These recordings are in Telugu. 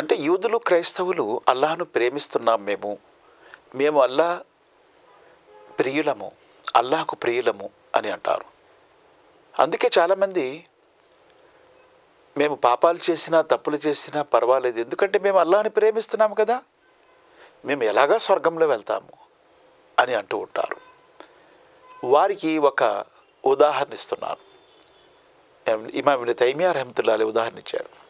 అంటే యూదులు క్రైస్తవులు అల్లాహను ప్రేమిస్తున్నాం మేము. మేము అల్లా ప్రియులము అల్లాహకు ప్రియులము అని అంటారు. అందుకే చాలామంది మేము పాపాలు చేసినా తప్పులు చేసినా పర్వాలేదు. ఎందుకంటే మేము అల్లాహని ప్రేమిస్తున్నాము కదా. మేము ఎలాగా స్వర్గంలో వెళ్తాము అని అంటూ ఉంటారు. వారికి ఒక ఉదాహరణ ఇస్తున్నాను. ఇమాం తైమియా రహమతుల్లాలి ఉదాహరణ ఇచ్చారు.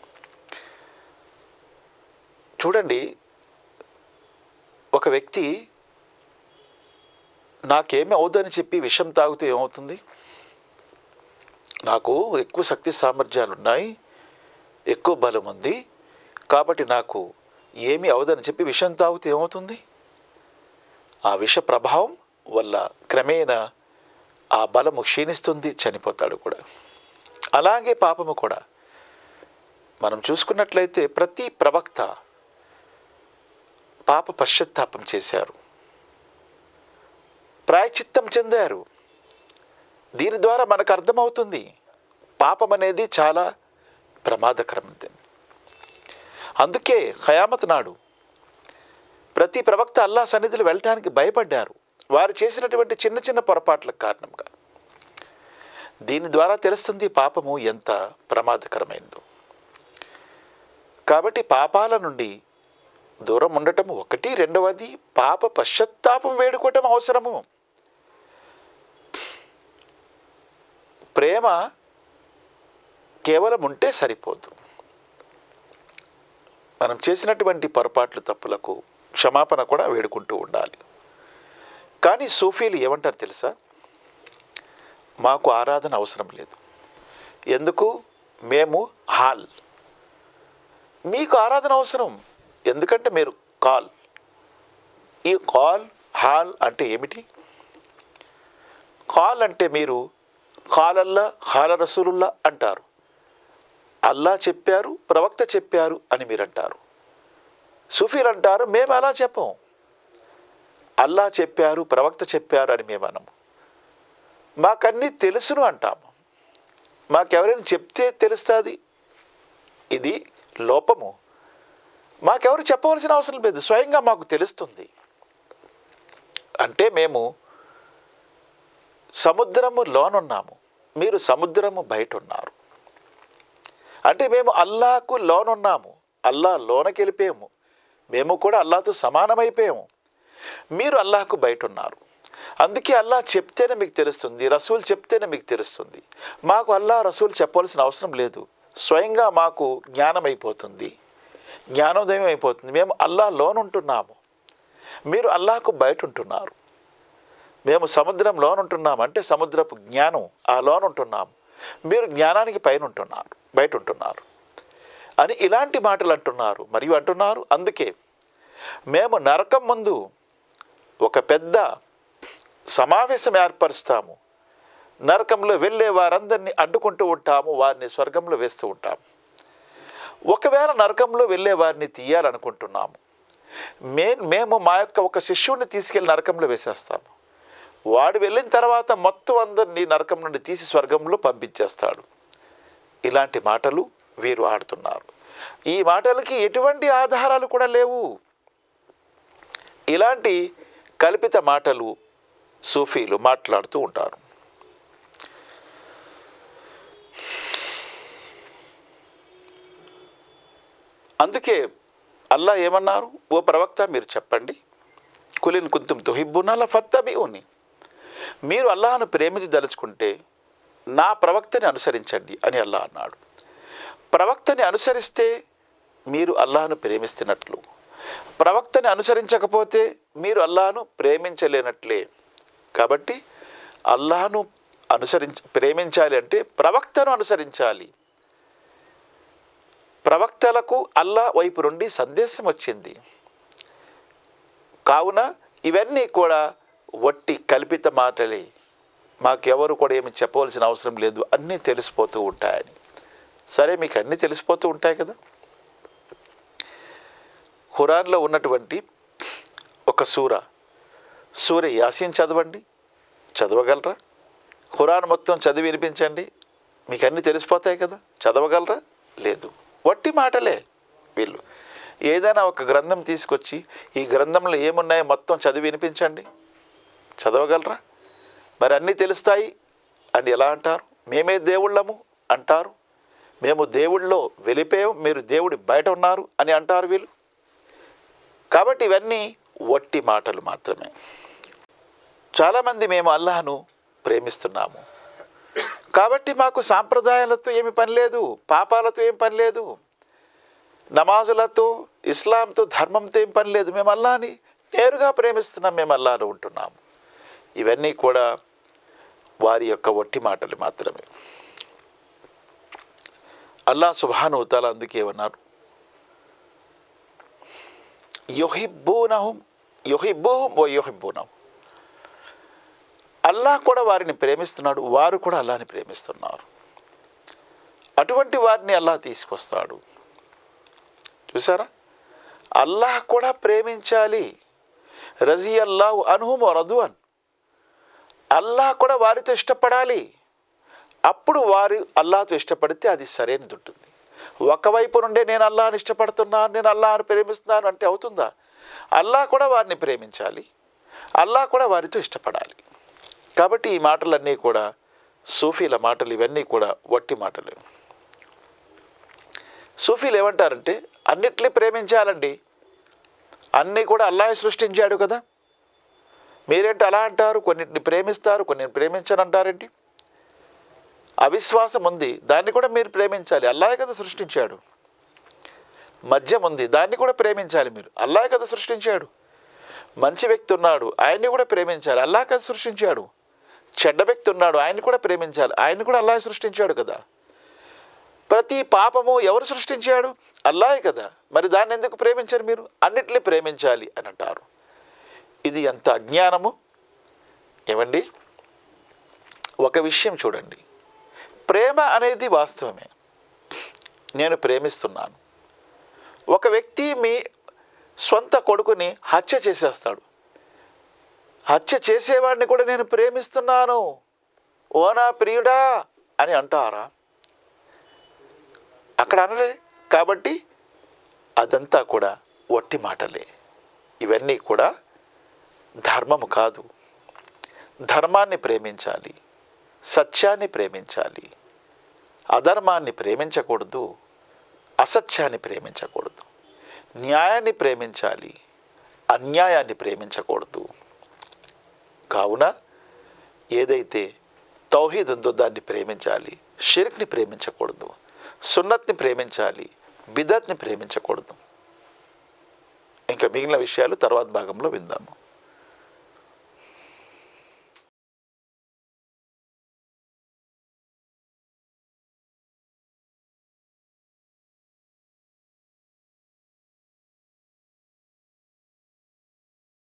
చూడండి ఒక వ్యక్తి నాకేమి అవుద్దని చెప్పి విషం తాగితే ఏమవుతుంది? నాకు ఎక్కువ శక్తి సామర్థ్యాలు ఉన్నాయి ఎక్కువ బలం ఉంది కాబట్టి నాకు ఏమి అవదని చెప్పి విషం తాగితే ఏమవుతుంది? ఆ విష ప్రభావం వల్ల క్రమేణా ఆ బలము క్షీణిస్తుంది చనిపోతాడు కూడా. అలాగే పాపము కూడా. మనం చూసుకున్నట్లయితే ప్రతి ప్రవక్త పాప పశ్చత్తాపం చేశారు. ప్రాయచిత్తం చెందారు. దీని ద్వారా మనకు అర్థమవుతుంది పాపం అనేది చాలా ప్రమాదకరమైనది అందుకే ఖయామత్ నాడు ప్రతి ప్రవక్త అల్లా సన్నిధులు వెళ్ళటానికి భయపడ్డారు. వారు చేసినటువంటి చిన్న చిన్న పొరపాట్ల కారణంగా. దీని ద్వారా తెలుస్తుంది పాపము ఎంత ప్రమాదకరమైనదో. కాబట్టి పాపాల నుండి దూరం ఉండటం ఒకటి రెండవది పాప పశ్చాత్తాపం వేడుకోవటం అవసరము. ప్రేమ కేవలం ఉంటే సరిపోదు. మనం చేసినటువంటి పొరపాట్లు తప్పులకు క్షమాపణ కూడా వేడుకుంటూ ఉండాలి. కానీ సూఫీలు ఏమంటారు తెలుసా? మాకు ఆరాధన అవసరం లేదు. ఎందుకు? మేము హాల్. మీకు ఆరాధన అవసరం. ఎందుకంటే మీరు కాల్. ఈ కాల్ హాల్ అంటే ఏమిటి? కాల్ అంటే మీరు కాలల్లా హాల రసూలుల్లా అంటారు. అల్లా చెప్పారు ప్రవక్త చెప్పారు అని మీరు అంటారు సుఫీలు అంటారు మేము అలా చెప్పం అల్లా చెప్పారు ప్రవక్త చెప్పారు అని మేము అనము. మాకన్నీ తెలుసును అంటాము. మాకెవరైనా చెప్తే తెలుస్తుంది? ఇది లోపము. మాకెవరు చెప్పవలసిన అవసరం లేదు. స్వయంగా మాకు తెలుస్తుంది. అంటే మేము సముద్రము లోనున్నాము. మీరు సముద్రము బయట ఉన్నారు అంటే మేము అల్లాకు లోనున్నాము. అల్లా లోనకెళ్ళిపోయాము. మేము కూడా అల్లాతో సమానమైపోయాము. మీరు అల్లాహకు బయట ఉన్నారు అందుకే అల్లా చెప్తేనే మీకు తెలుస్తుంది. రసూల్ చెప్తేనే మీకు తెలుస్తుంది. మాకు అల్లా రసూల్ చెప్పవలసిన అవసరం లేదు. స్వయంగా మాకు జ్ఞానం అయిపోతుంది జ్ఞానోదయం అయిపోతుంది. మేము అల్లా లోనుంటున్నాము మీరు అల్లాకు బయట ఉంటున్నారు. మేము సముద్రం లోనుంటున్నాము అంటే సముద్రపు జ్ఞానం ఆ లోనుంటున్నాము మీరు జ్ఞానానికి పైన ఉంటున్నారు బయట ఉంటున్నారు. అని ఇలాంటి మాటలు అంటున్నారు. మరియు అంటున్నారు అందుకే మేము నరకం ముందు ఒక పెద్ద సమావేశం ఏర్పరుస్తాము. నరకంలో వెళ్ళే వారందరినీ అడ్డుకుంటూ ఉంటాము వారిని స్వర్గంలో వేస్తూ ఉంటాము. ఒకవేళ నరకంలో వెళ్ళే వారిని తీయాలనుకుంటున్నాము. మే మేము మా యొక్క ఒక శిష్యుడిని తీసుకెళ్ళి నరకంలో వేసేస్తాము. వాడు వెళ్ళిన తర్వాత మొత్తం అందరినీ నరకం నుండి తీసి స్వర్గంలో పంపించేస్తాడు. ఇలాంటి మాటలు వీరు ఆడుతున్నారు. ఈ మాటలకి ఎటువంటి ఆధారాలు కూడా లేవు. ఇలాంటి కల్పిత మాటలు సూఫీలు మాట్లాడుతూ ఉంటారు. అందుకే అల్లా ఏమన్నారు? ఓ ప్రవక్త మీరు చెప్పండి. కులిన్ కుంతుం తుహిబ్బునల ఫత్తబిఉని. మీరు అల్లాహను ప్రేమించదలుచుకుంటే నా ప్రవక్తని అనుసరించండి అని అల్లా అన్నాడు. ప్రవక్తని అనుసరిస్తే మీరు అల్లాహను ప్రేమిస్తున్నట్లు. ప్రవక్తని అనుసరించకపోతే మీరు అల్లాహను ప్రేమించలేనట్లే. కాబట్టి అల్లాహను అనుసరించ ప్రేమించాలి అంటే ప్రవక్తను అనుసరించాలి. ప్రవక్తలకు అల్లా వైపు నుండి సందేశం వచ్చింది. కావున ఇవన్నీ కూడా వట్టి కల్పిత మాటలే. మాకెవరు కూడా ఏమి చెప్పవలసిన అవసరం లేదు. అన్నీ తెలిసిపోతూ ఉంటాయని. సరే మీకు అన్నీ తెలిసిపోతూ ఉంటాయి కదా? ఖురాన్లో ఉన్నటువంటి ఒక సూర. సూర్య యాసీన్ చదవండి. చదవగలరా? ఖురాన్ మొత్తం చదివి వినిపించండి. మీకు అన్నీ తెలిసిపోతాయి కదా? చదవగలరా? లేదు. వట్టి మాటలే వీళ్ళు. ఏదైనా ఒక గ్రంథం తీసుకొచ్చి ఈ గ్రంథంలో ఏమున్నాయో మొత్తం చదివి వినిపించండి. చదవగలరా? మరి అన్నీ తెలుస్తాయి అని ఎలా అంటారు? మేమే దేవుళ్ళము అంటారు. మేము దేవుళ్ళలో వెళ్ళిపోయాం మీరు దేవుడి బయట ఉన్నారు అని అంటారు వీళ్ళు. కాబట్టి ఇవన్నీ వట్టి మాటలు మాత్రమే. చాలామంది మేము అల్లాహను ప్రేమిస్తున్నాము. కాబట్టి మాకు సాంప్రదాయాలతో ఏమి పని లేదు పాపాలతో ఏం పని లేదు నమాజులతో ఇస్లాంతో ధర్మంతో ఏం పని లేదు. మేము అల్లాని నేరుగా ప్రేమిస్తున్నాం మేము అల్లాను ఉంటున్నాము. ఇవన్నీ కూడా వారి యొక్క ఒట్టి మాటలు మాత్రమే. అల్లా సుభాను అందుకేమన్నారు అందుకే ఏమన్నారు యొహిబ్బూనహుం ఓ యొహిబ్బూనహం అల్లాహ్ కూడా వారిని ప్రేమిస్తున్నాడు వారు కూడా అల్లాని ప్రేమిస్తున్నారు. అటువంటి వారిని అల్లాహ్ తీసుకొస్తాడు. చూసారా అల్లాహ్ కూడా ప్రేమించాలి. రజీ అల్లాహ్ అనుహుమ్ రదువన్. అల్లాహ్ కూడా వారితో ఇష్టపడాలి. అప్పుడు వారు అల్లాతో ఇష్టపడితే అది సరైనది ఉంటుంది. ఒకవైపు నుండే నేను అల్లాహని ఇష్టపడుతున్నాను నేను అల్లాహని ప్రేమిస్తున్నాను అంటే అవుతుందా? అల్లాహ్ కూడా వారిని ప్రేమించాలి. అల్లాహ్ కూడా వారితో ఇష్టపడాలి. కాబట్టి ఈ మాటలన్నీ కూడా సూఫీల మాటలు ఇవన్నీ కూడా వట్టి మాటలు. సూఫీలు ఏమంటారంటే అన్నిటినీ ప్రేమించాలండి. అన్నీ కూడా అల్లాహ్ సృష్టించాడు కదా. మీరేంటి అలా అంటారు? కొన్నిటిని ప్రేమిస్తారు కొన్ని ప్రేమించను అంటారండి అవిశ్వాసం ఉంది దాన్ని కూడా మీరు ప్రేమించాలి. అల్లాహ్ కదా సృష్టించాడు. మద్యం ఉంది దాన్ని కూడా ప్రేమించాలి మీరు. అల్లాహ్ కదా సృష్టించాడు. మంచి వ్యక్తి ఉన్నాడు ఆయన్ని కూడా ప్రేమించాలి. అల్లాహ్ కదా సృష్టించాడు. చెడ్డ వ్యక్తి ఉన్నాడు ఆయన్ని కూడా ప్రేమించాలి. ఆయన్ని కూడా అల్లాహ్ సృష్టించాడు కదా. ప్రతి పాపము ఎవరు సృష్టించాడు? అల్లాహే కదా. మరి దాన్ని ఎందుకు ప్రేమించరు మీరు? అన్నిటినీ ప్రేమించాలి అని అంటారు. ఇది ఎంత అజ్ఞానము? ఏమండి? ఒక విషయం చూడండి. ప్రేమ అనేది వాస్తవమే. నేను ప్రేమిస్తున్నాను. ఒక వ్యక్తి మీ సొంత కొడుకుని హత్య చేసేస్తాడు. హత్య చేసేవాడిని కూడా నేను ప్రేమిస్తున్నాను. ఓ నా ప్రియుడా అని అంటారా? అక్కడ అనలే. కాబట్టి అదంతా కూడా ఒట్టి మాటలే. ఇవన్నీ కూడా ధర్మము కాదు. ధర్మాన్ని ప్రేమించాలి. సత్యాన్ని ప్రేమించాలి. అధర్మాన్ని ప్రేమించకూడదు. అసత్యాన్ని ప్రేమించకూడదు. న్యాయాన్ని ప్రేమించాలి. అన్యాయాన్ని ప్రేమించకూడదు. కావున ఏదైతే తౌహీద్ ఉందో దాన్ని ప్రేమించాలి షిర్క్ని ప్రేమించకూడదు సున్నత్ని ప్రేమించాలి బిదత్ని ప్రేమించకూడదు. ఇంకా మిగిలిన విషయాలు తర్వాత భాగంలో విందాము.